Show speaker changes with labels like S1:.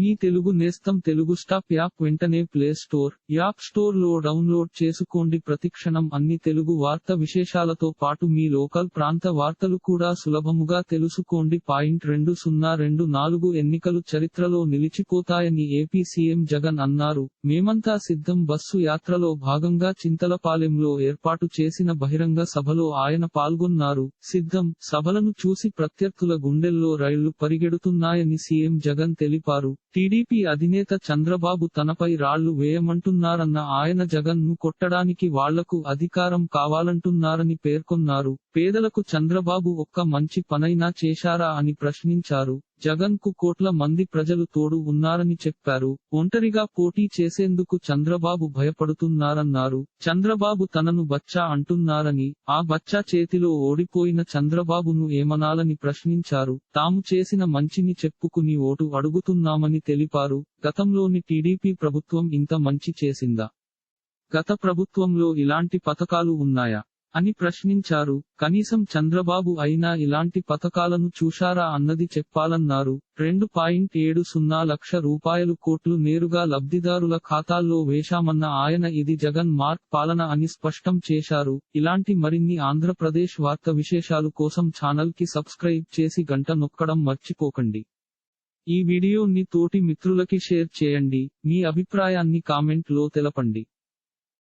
S1: మీ తెలుగు నేస్తం Telugu stop app వెంటనే play store app స్టోర్లో డౌన్లోడ్ చేసుకోండి. ప్రతిక్షణం అన్ని తెలుగు వార్త విశేషాలతో పాటు మీ లోకల్ ప్రాంత వార్తలు కూడా సులభముగా తెలుసుకోండి. పాయింట్ రెండు సున్నా రెండు నాలుగు ఎన్నికలు చరిత్రలో నిలిచిపోతాయని ఏపీ సీఎం జగన్ అన్నారు. మేమంతా సిద్ధం. బస్సు యాత్రలో భాగంగా చింతలపాలెంలో ఏర్పాటు చేసిన బహిరంగ సభలో ఆయన పాల్గొన్నారు. సిద్ధం. సభలను చూసి ప్రత్యర్థుల గుండెల్లో రైళ్ళు పరిగెడుతున్నాయని సీఎం జగన్ తెలిపారు. టీడీపీ అధినేత చంద్రబాబు తనపై రాళ్ళు వేయమంటున్నారన్న ఆయన జగన్ను కొట్టడానికి వాళ్ళకు అధికారం కావాలంటున్నారని పేర్కొన్నారు. పేదలకు చంద్రబాబు ఒక్క మంచి పనైనా చేశారా అని ప్రశ్నించారు. జగన్కు కోట్ల మంది ప్రజలు తోడు ఉన్నారని చెప్పారు. ఒంటరిగా పోటీ చేసేందుకు చంద్రబాబు భయపడుతున్నారన్నారు. చంద్రబాబు తనను బచ్చా అంటున్నారని ఆ బచ్చా చేతిలో ఓడిపోయిన చంద్రబాబును ఏమనాలని ప్రశ్నించారు. తాము చేసిన మంచిని చెప్పుకుని ఓటు అడుగుతున్నామని తెలిపారు. గతంలోని టీడీపీ ప్రభుత్వం ఇంత మంచి చేసిందా? గత ప్రభుత్వంలో ఇలాంటి పథకాలు ఉన్నాయా? అని ప్రశ్నించారు. కనీసం చంద్రబాబు అయినా ఇలాంటి పథకాలను చూశారా అన్నది చెప్పాలన్నారు. రెండు పాయింట్ ఏడు సున్నా లక్ష రూపాయలు కోట్లు నేరుగా లబ్ధిదారుల ఖాతాల్లో వేశామన్న ఆయన ఇది జగన్ మార్క్ పాలన అని స్పష్టం చేశారు. ఇలాంటి మరిన్ని ఆంధ్రప్రదేశ్ వార్త విశేషాలు కోసం ఛానల్కి సబ్స్క్రైబ్ చేసి గంట నొక్కడం మర్చిపోకండి. ఈ వీడియోని తోటి మిత్రులకి షేర్ చేయండి. మీ అభిప్రాయాన్ని కామెంట్లో తెలపండి.